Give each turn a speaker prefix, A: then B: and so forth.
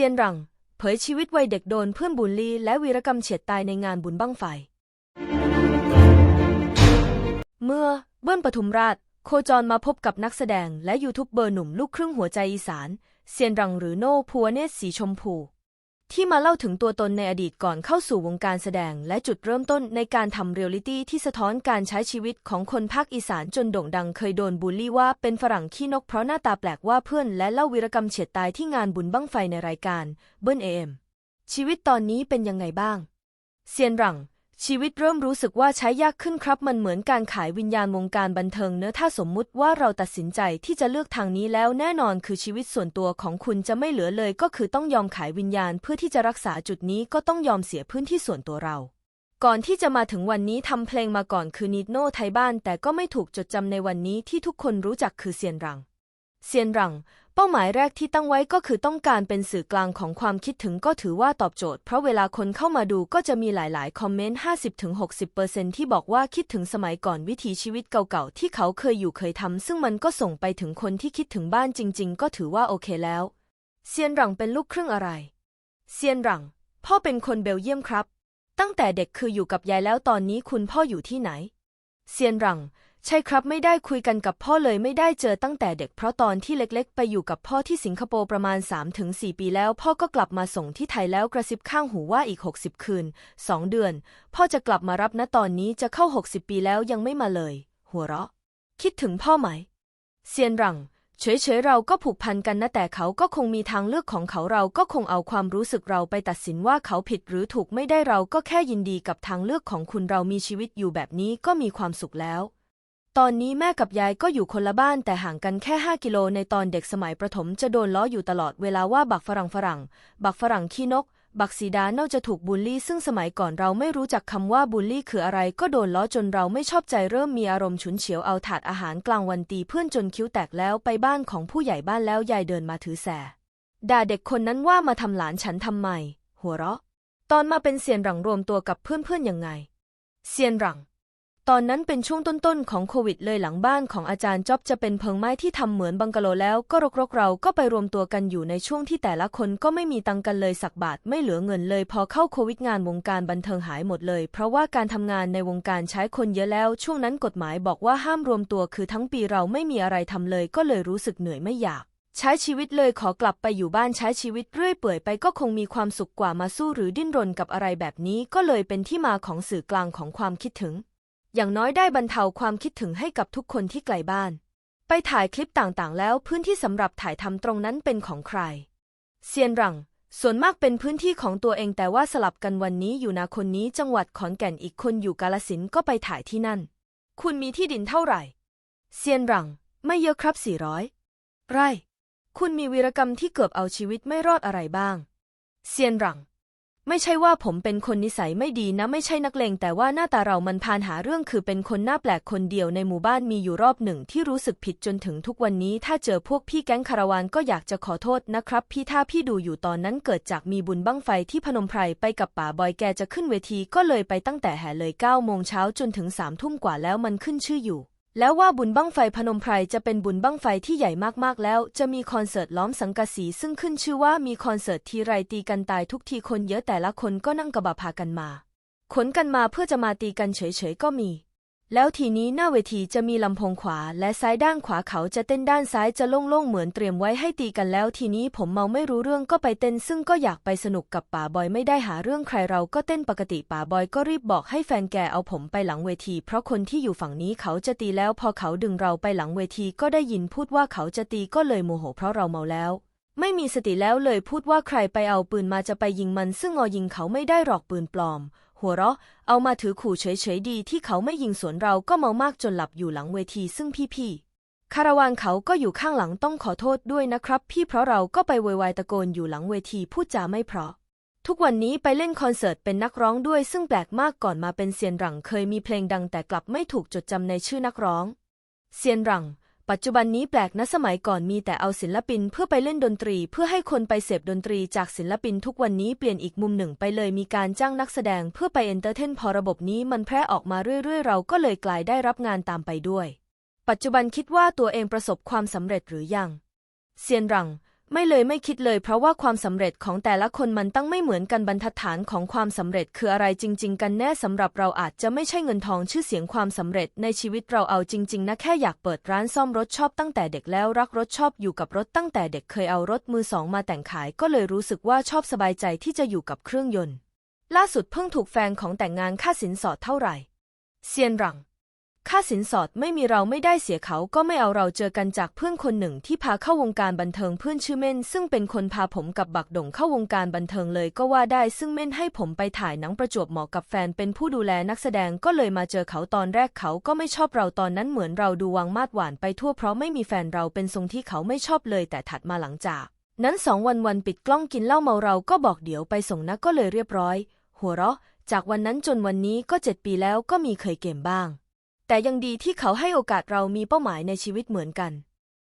A: ซียนหลัง เผยชีวิตวัยเด็กโดนเพื่อนบูลลี่ และวีรกรรมเฉียดตายในงานบุญบั้งไฟ เมื่อเบิ้ลปทุมราช โคจรมาพบกับนักแสดงและยูทูบเบอร์หนุ่มลูกครึ่งหัวใจอีสาน เซียนหลังหรือโน่พัวเนศสีชมพู ที่มาเล่าถึงตัวตนในอดีตก่อนเข้าสู่วงการแสดง และจุดเริ่มต้นในการทำเรียลลิตี้ที่สะท้อนการใช้ชีวิตของคนภาคอีสานจนโด่งดังเคยโดนบูลลี่ว่าเป็นฝรั่งขี้นกเพราะหน้าตาแปลกว่าเพื่อนและเล่าวีรกรรมเฉียดตายที่งานบุญบั้งไฟในรายการเบิ้ลเอ็มชีวิตตอนนี้เป็นยังไงบ้าง เซียนหลัง ชีวิตเริ่มรู้สึกว่าใช้ยากขึ้นครับ มันเหมือนการขายวิญญาณวงการบันเทิงเนอะถ้าสมมุติว่าเราตัดสินใจที่จะเลือกทางนี้แล้วแน่นอนคือชีวิตส่วนตัวของคุณจะไม่เหลือเลย ก็คือต้องยอมขายวิญญาณเพื่อที่จะรักษาจุดนี้ก็ต้องยอมเสียพื้นที่ส่วนตัวเรา ก่อนที่จะมาถึงวันนี้ทำเพลงมาก่อนคือนิดโน่ไทยบ้าน แต่ก็ไม่ถูกจดจำในวันนี้ที่ทุกคนรู้จักคือเซียนหลัง เซียนหลัง เป้าหมายแรกที่ตั้งไว้ก็คือต้องการเป็นสื่อกลางของความคิดถึงก็ถือว่าตอบโจทย์ เพราะเวลาคนเข้ามาดูก็จะมีหลาย ๆ คอมเมนต์ 50-60%ที่บอกว่าคิดถึงสมัยก่อนวิถีชีวิตเก่า ๆ ที่เขาเคยอยู่เคยทำซึ่งมันก็ส่งไปถึงคนที่คิดถึงบ้านจริง ๆ ก็ถือว่าโอเคแล้ว เซียนหลังเป็นลูกครึ่งอะไร เซียนหลัง พ่อเป็นคนเบลเยียมครับ ตั้งแต่เด็กคืออยู่กับยายแล้วตอนนี้คุณพ่ออยู่ที่ไหน เซียนหลัง ใช่ครับไม่ได้คุยกันกับพ่อเลยไม่ได้เจอตั้งแต่เด็กเพราะตอนที่เล็กๆ ไปอยู่กับพ่อที่สิงคโปร์ประมาณ 3-4 ปีแล้ว พ่อก็กลับมาส่งที่ไทยแล้วกระซิบข้างหูว่าอีก 60 คืน 2 เดือน พ่อจะกลับมารับนะตอนนี้จะเข้า 60 ปีแล้วยังไม่มาเลย หัวเราะ คิดถึงพ่อไหมเซียนหลังเฉยๆเราก็ผูกพันกันนะแต่เขาก็คงมีทางเลือกของเขาเราก็คงเอาความรู้สึกเราไปตัดสินว่าเขาผิดหรือถูกไม่ได้เราก็แค่ยินดีกับทางเลือกของคุณเรามีชีวิตอยู่แบบนี้ก็มีความสุขแล้ว ตอนนี้แม่กับยายก็อยู่คนละบ้านแต่ห่างกันแค่ 5 กิโลในตอนเด็กสมัยประถมจะโดนล้ออยู่ตลอดเวลาว่าบักฝรั่งฝรั่ง บักฝรั่งขี้นก บักสีดาเน่าจะถูกบูลลี่ ซึ่งสมัยก่อนเราไม่รู้จักคำว่าบูลลี่ คืออะไร ก็โดนล้อจนเราไม่ชอบใจเริ่มมีอารมณ์ฉุนเฉียวเอาถาดอาหารกลางวันตีเพื่อนจนคิ้วแตกแล้วไปบ้านของผู้ใหญ่บ้านแล้วยายเดินมาถือแสด่าเด็กคนนั้นว่ามาทำหลานฉันทำไมหัวเราะ ตอนมาเป็นเซียนหลังรวมตัวกับเพื่อนๆยังไง เซียนหลัง ตอนนั้นเป็นช่วงต้นๆของโควิดเลยหลังบ้านของอาจารย์จ๊อบจะเป็นเพิงไม้ที่ทำเหมือนบังกะโลแล้วก็รกๆเราก็ไปรวมตัวกันอยู่ในช่วงที่แต่ละคนก็ไม่มีตังกันเลยสักบาทไม่เหลือเงินเลย พอเข้าโควิดงานวงการบันเทิงหายหมดเลย เพราะว่าการทำงานในวงการใช้คนเยอะแล้ว ช่วงนั้นกฎหมายบอกว่าห้ามรวมตัวคือทั้งปีเราไม่มีอะไรทำเลย ก็เลยรู้สึกเหนื่อยไม่อยากใช้ชีวิตเลยขอกลับไปอยู่บ้านใช้ชีวิตเรื่อยเปื่อยไปก็คงมีความสุขกว่ามาสู้หรือดิ้นรนกับอะไรแบบนี้ ก็เลยเป็นที่มาของสื่อกลางของความคิดถึง อย่างน้อยได้บรรเทาความคิดถึงให้กับทุกคนที่ไกลบ้าน ไปถ่ายคลิปต่างๆ แล้วพื้นที่สำหรับถ่ายทำตรงนั้นเป็นของใคร เซียนหลัง ส่วนมากเป็นพื้นที่ของตัวเองแต่ว่าสลับกันวันนี้อยู่นาคนนี้จังหวัดขอนแก่นอีกคนอยู่กาลสินก็ไปถ่ายที่นั่น คุณมีที่ดินเท่าไหร่ เซียนหลัง ไม่เยอะครับสี่ร้อยไร่ คุณมีวีรกรรมที่เกือบเอาชีวิตไม่รอดอะไรบ้าง เซียนหลัง ไม่ใช่ว่าผมเป็นคนนิสัยไม่ดีนะไม่ใช่นักเลงแต่ว่าหน้าตาเรามันพานหาเรื่องคือเป็นคนหน้าแปลกคนเดียวในหมู่บ้านมีอยู่รอบหนึ่งที่รู้สึกผิดจนถึงทุกวันนี้ ถ้าเจอพวกพี่แก๊งคาราวานก็อยากจะขอโทษนะครับ พี่ถ้าพี่ดูอยู่ตอนนั้นเกิดจากมีบุญบั้งไฟที่พนมไพรไปกับป่าบอยแกจะขึ้นเวทีก็เลยไปตั้งแต่แห่เลย9โมงเช้าจนถึง3ทุ่มกว่าแล้วมันขึ้นชื่ออยู่ แล้วว่าบุญบั้งไฟพนมไพรจะเป็นบุญบั้งไฟที่ใหญ่มากๆแล้ว จะมีคอนเสิร์ตล้อมสังกะสี ซึ่งขึ้นชื่อว่ามีคอนเสิร์ตทีไรตีกันตายทุกทีคนเยอะแต่ละคนก็นั่งกระบะพากันมา ขนกันมาเพื่อจะมาตีกันเฉยๆก็มี แล้วทีนี้หน้าเวทีจะมีลำโพงขวาและซ้ายด้านขวาเขาจะเต้นด้านซ้ายจะโล่งๆเหมือนเตรียมไว้ให้ตีกันแล้ว ทีนี้ผมเมาไม่รู้เรื่องก็ไปเต้น ซึ่งก็อยากไปสนุกกับป่าบอยไม่ได้หาเรื่องใครเราก็เต้นปกติป่าบอยก็รีบบอกให้แฟนแกเอาผมไปหลังเวที เพราะคนที่อยู่ฝั่งนี้เขาจะตีแล้วพอเขาดึงเราไปหลังเวทีก็ได้ยินพูดว่าเขาจะตีก็เลยโมโห เพราะเราเมาแล้วไม่มีสติแล้วเลยพูดว่าใครไปเอาปืนมาจะไปยิงมัน ซึ่งงอยิงเขาไม่ได้หรอกปืนปลอม หัวเราะ เอามาถือขู่เฉยๆดีที่เขาไม่ยิงสวนเราก็เมามากจนหลับอยู่หลังเวทีซึ่งพี่ๆ คาราวานเขาก็อยู่ข้างหลังต้องขอโทษด้วยนะครับ พี่เพราะเราก็ไปโวยวายตะโกนอยู่หลังเวทีพูดจาไม่เพราะ ทุกวันนี้ไปเล่นคอนเสิร์ตเป็นนักร้องด้วยซึ่งแปลกมากก่อนมาเป็นเซียนหลังเคยมีเพลงดังแต่กลับไม่ถูกจดจำในชื่อนักร้อง เซียนหลัง ปัจจุบันนี้แปลกนะสมัยก่อนมีแต่เอาศิลปินเพื่อไปเล่นดนตรี เพื่อให้คนไปเสพดนตรีจากศิลปินทุกวันนี้เปลี่ยนอีกมุมหนึ่งไปเลยมีการจ้างนักแสดงเพื่อไปเอนเตอร์เทนพอระบบนี้มันแพร่ออกมาเรื่อยๆ เราก็เลยกลายได้รับงานตามไปด้วย ปัจจุบันคิดว่าตัวเองประสบความสำเร็จหรือยัง เซียนหลัง ไม่เลยไม่คิดเลยเพราะว่าความสำเร็จของแต่ละคนมันตั้งไม่เหมือนกันบรรทัดฐานของความสำเร็จคืออะไรจริง ๆ กันแน่สำหรับเราอาจจะไม่ใช่เงินทองชื่อเสียงความสำเร็จในชีวิตเราเอาจริง ๆ นะแค่อยากเปิดร้านซ่อมรถชอบตั้งแต่เด็กแล้วรักรถชอบอยู่กับรถตั้งแต่เด็กเคยเอารถมือสองมาแต่งขายก็เลยรู้สึกว่าชอบสบายใจที่จะอยู่กับเครื่องยนต์ ล่าสุดเพิ่งถูกแฟนของแต่งงานค่าสินสอดเท่าไหร่เซียนหลัง ค่าสินสอดไม่มีเราไม่ได้เสียเขาก็ไม่เอาเราเจอกันจากเพื่อนคนหนึ่งที่พาเข้าวงการบันเทิงเพื่อนชื่อเม่น ซึ่งเป็นคนพาผมกับบักดงเข้าวงการบันเทิงเลยก็ว่าได้ซึ่งเม่นให้ผมไปถ่ายหนังประจวบเหมาะกับแฟนเป็นผู้ดูแลนักแสดงก็เลยมาเจอเขาตอนแรกเขาก็ไม่ชอบเราตอนนั้นเหมือนเราดูวางมาดหวานไปทั่วเพราะไม่มีแฟนเราเป็นทรงที่เขาไม่ชอบเลยแต่ถัดมาหลังจาก นั้นสองวันวันปิดกล้องกินเหล้าเมาเราก็บอกเดี๋ยวไปส่งนะก็เลยเรียบร้อย หัวเราะ จากวันนั้นจนวันนี้ก็เจ็ดปีแล้วก็มีเคยเกมบ้าง แต่ยังดีที่เขาให้โอกาสเรามีเป้าหมายในชีวิตเหมือนกัน